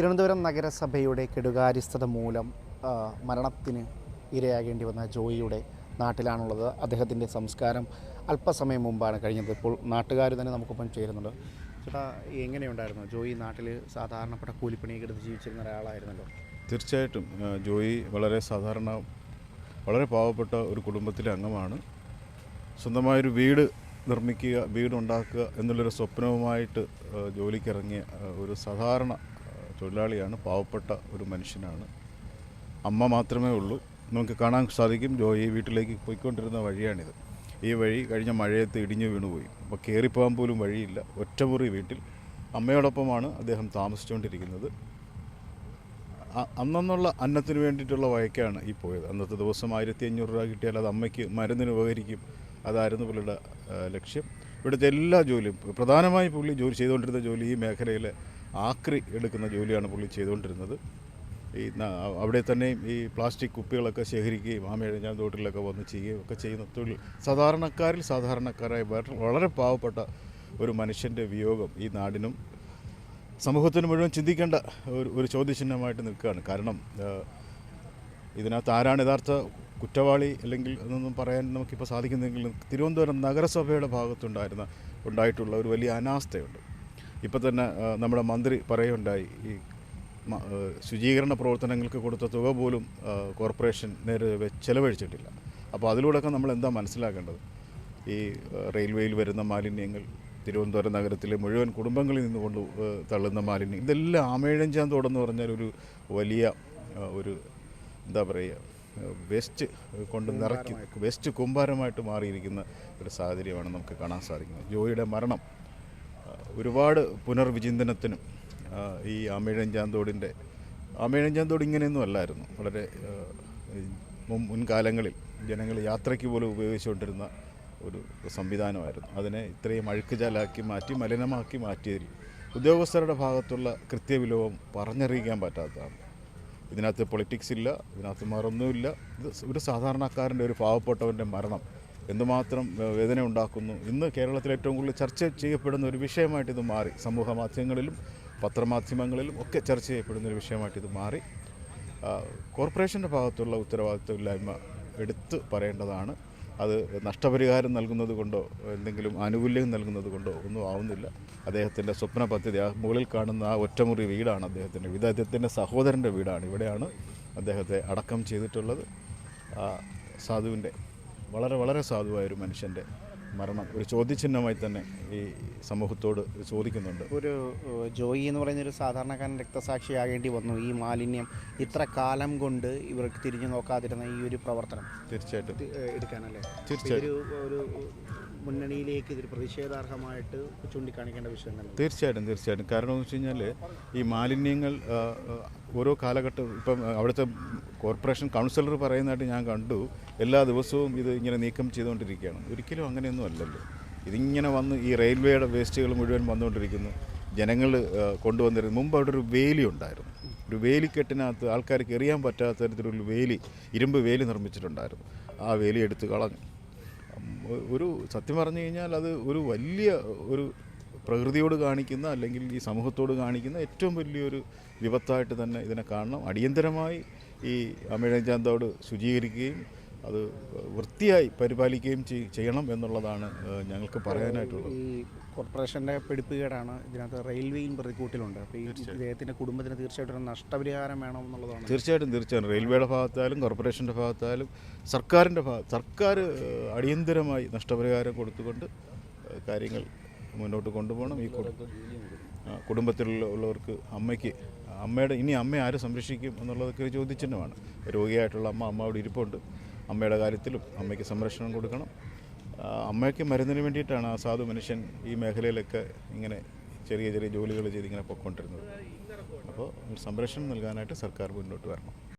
തിരുവനന്തപുരം നഗരസഭയുടെ കെടുകാര്യസ്ഥത മൂലം മരണത്തിന് ഇരയാകേണ്ടി വന്ന ജോയിയുടെ നാട്ടിലാണുള്ളത്. അദ്ദേഹത്തിന്റെ സംസ്കാരം അല്പസമയം മുമ്പാണ് കഴിഞ്ഞത്. ഇപ്പോൾ നാട്ടുകാർ തന്നെ നമുക്കൊപ്പം ചേരുന്നുണ്ട്. ചേട്ടാ എങ്ങനെയുണ്ടായിരുന്നു? ജോയി നാട്ടിൽ സാധാരണപ്പെട്ട കൂലിപ്പണിയൊക്കെ എടുത്ത് ജീവിച്ചിരുന്ന ഒരാളായിരുന്നല്ലോ. തീർച്ചയായിട്ടും. ജോയി വളരെ സാധാരണ വളരെ പാവപ്പെട്ട ഒരു കുടുംബത്തിലെ അംഗമാണ്. സ്വന്തമായൊരു വീട് നിർമ്മിക്കുക വീടുണ്ടാക്കുക എന്നുള്ളൊരു സ്വപ്നവുമായിട്ട് ജോലിക്കിറങ്ങിയ ഒരു സാധാരണ തൊഴിലാളിയാണ് പാവപ്പെട്ട ഒരു മനുഷ്യനാണ്. അമ്മ മാത്രമേ ഉള്ളൂ. നമുക്ക് കാണാൻ സാധിക്കും ജോയി വീട്ടിലേക്ക് പോയിക്കൊണ്ടിരുന്ന വഴിയാണിത്. ഈ വഴി കഴിഞ്ഞ മഴയത്ത് ഇടിഞ്ഞു വീണുപോയി. അപ്പോൾ കയറിപ്പോകാൻ പോലും വഴിയില്ല. ഒറ്റമുറി വീട്ടിൽ. അമ്മയോടൊപ്പമാണ് അദ്ദേഹം താമസിച്ചുകൊണ്ടിരിക്കുന്നത്. അന്നുള്ള അന്നത്തിന് വേണ്ടിയിട്ടുള്ള വഴക്കാണ് ഈ പോയത്. അന്നത്തെ ദിവസം ആയിരത്തി അഞ്ഞൂറ് രൂപ കിട്ടിയാൽ അത് അമ്മയ്ക്ക് മരുന്നിന് ഉപകരിക്കും. അതായിരുന്നു പുള്ളിയുടെ ലക്ഷ്യം. ഇവിടുത്തെ എല്ലാ ജോലിയും പ്രധാനമായി പുള്ളി ജോലി ചെയ്തുകൊണ്ടിരുന്ന ജോലി ഈ മേഖലയിലെ ആക്രി എടുക്കുന്ന ജോലിയാണ് പുള്ളി ചെയ്തുകൊണ്ടിരുന്നത്. ഈ അവിടെ തന്നെയും ഈ പ്ലാസ്റ്റിക് കുപ്പികളൊക്കെ ശേഖരിക്കുകയും ആമയിഴഞ്ഞാൻ തോട്ടിലൊക്കെ വന്ന് ചെയ്യുകയും ഒക്കെ ചെയ്യുന്ന തൊഴിൽ സാധാരണക്കാരിൽ സാധാരണക്കാരായ വളരെ- പാവപ്പെട്ട ഒരു മനുഷ്യന്റെ വിയോഗം ഈ നാടിനും സമൂഹത്തിനും മുഴുവൻ ചിന്തിക്കേണ്ട ഒരു ഒരു ചോദ്യചിഹ്നമായിട്ട് നിൽക്കുകയാണ്. കാരണം ആ, ഇതിനകത്ത് ആരാണ് യഥാർത്ഥ കുറ്റവാളി അല്ലെങ്കിൽ എന്നൊന്നും പറയാൻ നമുക്കിപ്പോൾ സാധിക്കുന്നെങ്കിലും തിരുവനന്തപുരം നഗരസഭയുടെ ഭാഗത്തുണ്ടായിരുന്ന ഉണ്ടായിട്ടുള്ള ഒരു വലിയ അനാസ്ഥയുണ്ട്. ഇപ്പോൾ തന്നെ നമ്മുടെ മന്ത്രി പറയുകയുണ്ടായി ഈ ശുചീകരണ പ്രവർത്തനങ്ങൾക്ക് കൊടുത്ത തുക പോലും കോർപ്പറേഷൻ നേരെ ചെലവഴിച്ചിട്ടില്ല. അപ്പോൾ അതിലൂടെയൊക്കെ നമ്മൾ എന്താ മനസ്സിലാക്കേണ്ടത്? ഈ റെയിൽവേയിൽ വരുന്ന മാലിന്യങ്ങൾ തിരുവനന്തപുരം നഗരത്തിലെ മുഴുവൻ കുടുംബങ്ങളിൽ നിന്നുകൊണ്ട് തള്ളുന്ന മാലിന്യം ഇതെല്ലാം ആമേഴഞ്ചാൻ തോടെന്ന് പറഞ്ഞാൽ ഒരു വലിയ ഒരു എന്താ പറയുക വേസ്റ്റ് കൊണ്ട് നിറയ്ക്കും വേസ്റ്റ് കുമ്പാരമായിട്ട് മാറിയിരിക്കുന്ന ഒരു സാഹചര്യമാണ് നമുക്ക് കാണാൻ സാധിക്കുന്നത്. ജോയിയുടെ മരണം ഒരുപാട് പുനർവിചിന്തനത്തിനും ഈ ആമേഴഞ്ചാന്തോടിന്റെ ആമേഴഞ്ചാന്തോട് ഇങ്ങനെയൊന്നും അല്ലായിരുന്നു. വളരെ മുൻകാലങ്ങളിൽ ജനങ്ങൾ യാത്രയ്ക്ക് പോലും ഉപയോഗിച്ചുകൊണ്ടിരുന്ന ഒരു സംവിധാനമായിരുന്നു. അതിനെ ഇത്രയും അഴുക്കുചാലാക്കി മാറ്റി മലിനമാക്കി മാറ്റിയതിൽ ഉദ്യോഗസ്ഥരുടെ ഭാഗത്തുള്ള കൃത്യവിലോപം പറഞ്ഞറിയിക്കാൻ പറ്റാത്തതാണ്. ഇതിനകത്ത് പൊളിറ്റിക്സ് ഇല്ല ഇതിനകത്ത് മറൊന്നുമില്ല. ഇത് ഒരു സാധാരണക്കാരന്റെ ഒരു പാവപ്പെട്ടവന്റെ മരണം എന്തുമാത്രം വേദന ഉണ്ടാക്കുന്നു ഇന്ന് കേരളത്തിൽ ഏറ്റവും കൂടുതൽ ചർച്ച ചെയ്യപ്പെടുന്ന ഒരു വിഷയമായിട്ട് ഇത് മാറി. സമൂഹ മാധ്യമങ്ങളിലും പത്രമാധ്യമങ്ങളിലും ഒക്കെ ചർച്ച ചെയ്യപ്പെടുന്ന ഒരു വിഷയമായിട്ട് ഇത് മാറി. കോർപ്പറേഷന്റെ ഭാഗത്തുള്ള ഉത്തരവാദിത്വമില്ലായ്മ എടുത്ത് പറയേണ്ടതാണ്. അത് നഷ്ടപരിഹാരം നൽകുന്നത് കൊണ്ടോ എന്തെങ്കിലും ആനുകൂല്യം നൽകുന്നത് കൊണ്ടോ ഒന്നും ആവുന്നില്ല. അദ്ദേഹത്തിന്റെ സ്വപ്ന പദ്ധതി ആ മുകളിൽ കാണുന്ന ആ ഒറ്റമുറി വീടാണ് അദ്ദേഹത്തിന്റെ വീട്. അദ്ദേഹത്തിന്റെ സഹോദരന്റെ വീടാണ് ഇവിടെയാണ് അദ്ദേഹത്തെ അടക്കം ചെയ്തിട്ടുള്ളത്. സാധുവിന്റെ വളരെ വളരെ സാധുവായ ഒരു മനുഷ്യന്റെ മരണം ഒരു ചോദ്യചിഹ്നമായി തന്നെ ഈ സമൂഹത്തോട് ചോദിക്കുന്നുണ്ട്. ഒരു ജോയി എന്ന് പറയുന്ന ഒരു സാധാരണക്കാരൻ രക്തസാക്ഷിയാകേണ്ടി വന്നു. ഈ മാലിന്യം ഇത്ര കാലം കൊണ്ട് ഇവർക്ക് തിരിഞ്ഞു നോക്കാതിരുന്ന ഈ ഒരു പ്രവർത്തനം. തീർച്ചയായിട്ടും. എടുക്കാനല്ലേ? തീർച്ചയായിട്ടും ഒരു മുന്നണിയിലേക്ക് ഇതൊരു പ്രതിഷേധാർഹമായിട്ട് ചൂണ്ടിക്കാണിക്കേണ്ട വിഷയം തന്നെ തീർച്ചയായിട്ടും തീർച്ചയായിട്ടും. കാരണം എന്ന് വെച്ച് കഴിഞ്ഞാൽ ഈ മാലിന്യങ്ങൾ ഓരോ കാലഘട്ടം ഇപ്പം അവിടുത്തെ കോർപ്പറേഷൻ കൗൺസിലർ പറയുന്നതായിട്ട് ഞാൻ കണ്ടു. എല്ലാ ദിവസവും ഇത് ഇങ്ങനെ നീക്കം ചെയ്തുകൊണ്ടിരിക്കുകയാണ്. ഒരിക്കലും അങ്ങനെയൊന്നും അല്ലല്ലോ. ഇതിങ്ങനെ വന്ന് ഈ റെയിൽവേയുടെ വേസ്റ്റുകൾ മുഴുവൻ വന്നുകൊണ്ടിരിക്കുന്നു. ജനങ്ങൾ കൊണ്ടുവന്നിരുന്നു. മുമ്പ് അവിടെ ഒരു വേലി ഉണ്ടായിരുന്നു. ഒരു വേലിക്കെട്ടിനകത്ത് ആൾക്കാർക്ക് എറിയാൻ പറ്റാത്ത തരത്തിലൊരു വേലി ഇരുമ്പ് വേലി നിർമ്മിച്ചിട്ടുണ്ടായിരുന്നു. ആ വേലി എടുത്ത് കളഞ്ഞു. ഒരു സത്യം പറഞ്ഞു കഴിഞ്ഞാൽ അത് ഒരു വലിയ ഒരു പ്രകൃതിയോട് കാണിക്കുന്ന അല്ലെങ്കിൽ ഈ സമൂഹത്തോട് കാണിക്കുന്ന ഏറ്റവും വലിയൊരു വിപത്തായിട്ട് തന്നെ ഇതിനെ കാണണം. അടിയന്തരമായി ഈ അമിഴഞ്ചാന്തോട് ശുചീകരിക്കുകയും അത് വൃത്തിയായി പരിപാലിക്കുകയും ചെയ്- ചെയ്യണം എന്നുള്ളതാണ് ഞങ്ങൾക്ക് പറയാനായിട്ടുള്ളത്. ഈ കോർപ്പറേഷന്റെ പിടിപ്പുകേടാണ് ഇതിനകത്ത് റെയിൽവേയും പ്രതിക്കൂട്ടിലുണ്ട് അപ്പോൾ ഈ ഇദ്ദേഹത്തിന്റെ കുടുംബത്തിന് തീർച്ചയായിട്ടും നഷ്ടപരിഹാരം വേണം എന്നുള്ളതാണ്. തീർച്ചയായിട്ടും തീർച്ചയായും. റെയിൽവേയുടെ ഭാഗത്തായാലും കോർപ്പറേഷന്റെ ഭാഗത്തായാലും സർക്കാരിന്റെ ഭാഗ സർക്കാർ അടിയന്തരമായി നഷ്ടപരിഹാരം കൊടുത്തുകൊണ്ട് കാര്യങ്ങൾ മുന്നോട്ട് കൊണ്ടുപോകണം. ഈ കുടു- ആ, കുടുംബത്തിലുള്ള ഉള്ളവർക്ക് അമ്മയ്ക്ക് അമ്മയുടെ ഇനി അമ്മയെ ആര് സംരക്ഷിക്കും എന്നുള്ളതൊക്കെ ഒരു ചോദ്യചിഹ്നമാണ്. രോഗിയായിട്ടുള്ള അമ്മ അമ്മ അവിടെ ഇരിപ്പുണ്ട്. അമ്മയുടെ കാര്യത്തിലും അമ്മയ്ക്ക് സംരക്ഷണം കൊടുക്കണം. അമ്മയ്ക്ക് മരുന്നിന് വേണ്ടിയിട്ടാണ് ആ സാധു മനുഷ്യൻ ഈ മേഖലയിലൊക്കെ ഇങ്ങനെ ചെറിയ ചെറിയ ജോലികൾ ചെയ്ത് ഇങ്ങനെ പൊയ്ക്കൊണ്ടിരുന്നത് അപ്പോൾ സംരക്ഷണം നൽകാനായിട്ട് സർക്കാർ മുന്നോട്ട് വരണം.